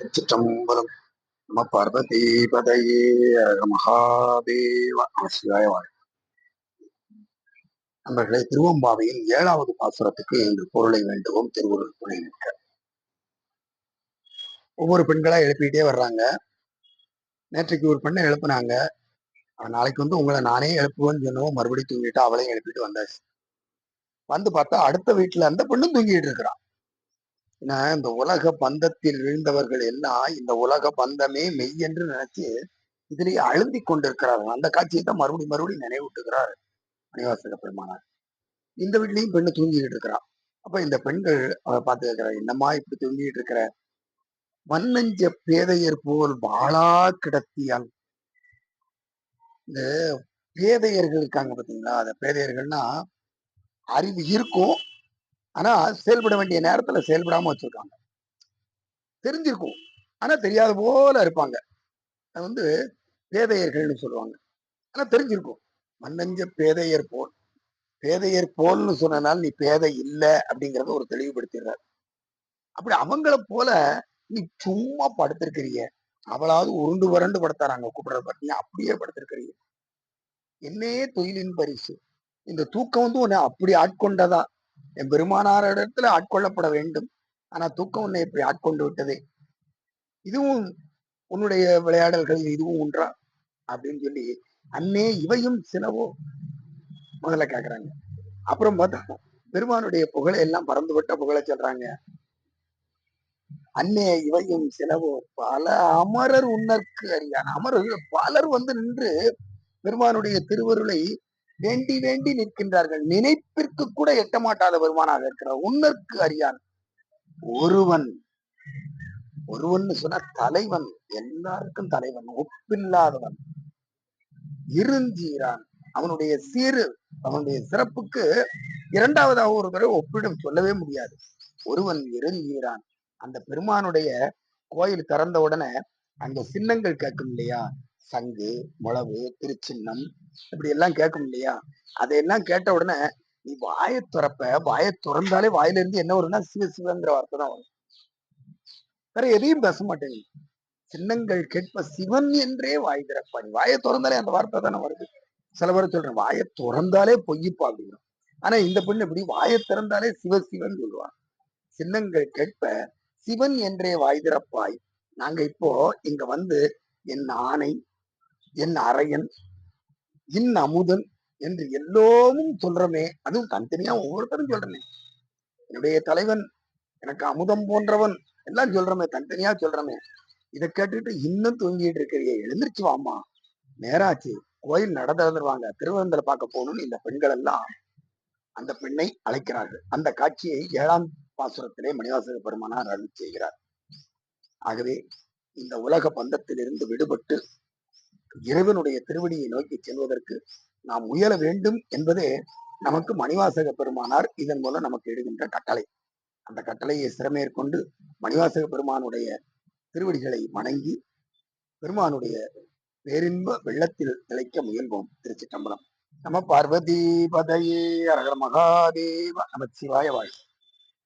திருச்சிற்றம்பலம் நம பார்வதி பதையே மகாதேவ நம சிவாய நண்பர்களே திருவம்பாவையின் ஏழாவது பாசுரத்துக்கு இன்று பொருளை வேண்டுவோம். திருவுருள் துணை நிற்க ஒவ்வொரு பெண்களா எழுப்பிட்டே வர்றாங்க. நேற்றைக்கு ஒரு பெண்ணை எழுப்புனாங்க. நாளைக்கு வந்து உங்களை நானே எழுப்புவேன்னு சொன்னோம் மறுபடியும் தூங்கிட்டு அவளையும் எழுப்பிட்டு வந்தாச்சு. வந்து பார்த்தா அடுத்த வீட்டுல அந்த பெண்ணும் தூங்கிட்டு இருக்கிறான். ஏன்னா இந்த உலக பந்தத்தில் விழுந்தவர்கள் எல்லாம் இந்த உலக பந்தமே மெய் என்று நினைச்சு இதுலயே அழுந்தி கொண்டிருக்கிறார்கள். அந்த காட்சியை தான் மறுபடியும் மறுபடியும் நினைவூட்டுகிறார் மணிவாசக பெருமானார். இந்த வீட்லயும் பெண்ணு தூங்கிட்டு இருக்கிறான் அப்ப இந்த பெண்கள் அவரை பார்த்து கேட்கிறார் என்னம்மா இப்படி தூங்கிட்டு இருக்கிற? மண்ணஞ்ச பேதையர் போல் வாழா கிடத்தியால். இந்த பேதையர்கள் இருக்காங்க பாத்தீங்களா அந்த பேதையர்கள்னா அறிவு இருக்கும் ஆனா செயல்பட வேண்டிய நேரத்துல செயல்படாம வச்சிருக்காங்க. தெரிஞ்சிருக்கும். ஆனா தெரியாத போல இருப்பாங்க. அது வந்து பேதையர்கள்னு சொல்லுவாங்க. ஆனா தெரிஞ்சிருக்கும். மன்னஞ்ச பேதையர் போல். பேதையர் போல்னு சொன்னனால நீ பேதை இல்லை அப்படிங்கறத ஒரு தெளிவுபடுத்திடுறாரு. அப்படி அவங்கள போல நீ சும்மா படுத்திருக்கிறிய அவளாவது உருண்டு வறண்டு படுத்தாராங்க கூப்பிடுற பத்தி அப்படியே படுத்திருக்கிறீங்க. என்னே தொழிலின் பரிசு. இந்த தூக்கம் வந்து உன்னை அப்படி ஆட்கொண்டதா? என் பெருமானாரிடத்துல ஆட்கொள்ளப்பட வேண்டும். ஆனா தூக்கம் உன்னை இப்படி ஆட்கொண்டு விட்டதே. இதுவும் உன்னுடைய விளையாடல்கள் இதுவும் ஒன்றா? அப்படின்னு சொல்லி அன்னே இவையும் சிலவோ முதல்ல கேக்குறாங்க. அப்புறம் பார்த்தா பெருமானுடைய புகழை எல்லாம் பறந்து விட்ட புகழை சொல்றாங்க. அன்னே இவையும் சிலவோ பல அமரர் உன்னற்கு அறியான். அமரர் பலர் வந்து நின்று பெருமானுடைய திருவருளை வேண்டி வேண்டி நிற்கின்றார்கள். நினைப்பிற்கு கூட எட்ட மாட்டாத பெருமானாக இருக்கிறார். உன்னற்கு அறியான் ஒருவன். ஒருவன் சொன்ன தலைவன். எல்லாருக்கும் தலைவன். ஒப்பில்லாதவன். இருந்தீரான். அவனுடைய சீரு அவனுடைய சிறப்புக்கு இரண்டாவதாக ஒரு தடவை ஒப்பிடும். சொல்லவே முடியாது. ஒருவன் இருந்தீரான். அந்த பெருமானுடைய கோயில் திறந்த உடனே அந்த சின்னங்கள் கேட்கும் இல்லையா? சங்கு முளவு திருச்சின்னம் இப்படி எல்லாம் கேட்கும் இல்லையா? அதையெல்லாம் கேட்ட உடனே நீ வாய துறப்ப வாய துறந்தாலே வாயில இருந்து என்ன வரும்னா சிவ சிவங்கிற வார்த்தை தான் வரும். வேற எதையும் பேச மாட்டேங்குது சின்னங்கள் கேட்ப சிவன் என்றே வாய் திறப்பா. நீ வாயை திறந்தாலே அந்த வார்த்தை தானே வருது. சில பேர் சொல்றேன் வாயை திறந்தாலே பொய்யப்பா அப்படிங்கிறோம் ஆனா இந்த பெண் எப்படி வாயை திறந்தாலே சிவ சிவன் சொல்லுவான் சின்னங்கள் கேட்ப சிவன் என்றே வாய் திறப்பாய். நாங்க இப்போ இங்க வந்து என் ஆணை என் அரையன் இன் அமுதன் என்று எல்லோரும் சொல்றமே அதுவும் தனித்தனியா ஒவ்வொருத்தரும் சொல்றனே என்னுடைய தலைவன் எனக்கு அமுதம் போன்றவன் எல்லாம் சொல்றமே தனித்தனியா சொல்றமே. இதை கேட்டுட்டு இன்னும் தூங்கிட்டு இருக்கிறீங்க. எழுந்திருச்சு வாமா நேராச்சு. கோயில் நடந்துருவாங்க திருவனந்தல பார்க்க போகணும்னு இந்த பெண்கள் எல்லாம் அந்த பெண்ணை அழைக்கிறார்கள். அந்த காட்சியை ஏழாம் பாசுரத்திலே மணிவாசக பெருமானார் அருள் செய்கிறார். ஆகவே இந்த உலக பந்தத்திலிருந்து விடுபட்டு இறைவனுடைய திருவடியை நோக்கி செல்வதற்கு நாம் முயல வேண்டும் என்பதே நமக்கு மணிவாசக பெருமானார் இதன் மூலம் நமக்கு எடுகின்ற கட்டளை. அந்த கட்டளையை சிறமேற்கொண்டு மணிவாசக பெருமானுடைய திருவடிகளை வணங்கி பெருமானுடைய பேரின்ப வெள்ளத்தில் திளைக்க முயல்வோம் திருச்சிட்டம்பலம் நம பார்வதி பதையே அரகர மகாதேவ நம சிவாய வாழ்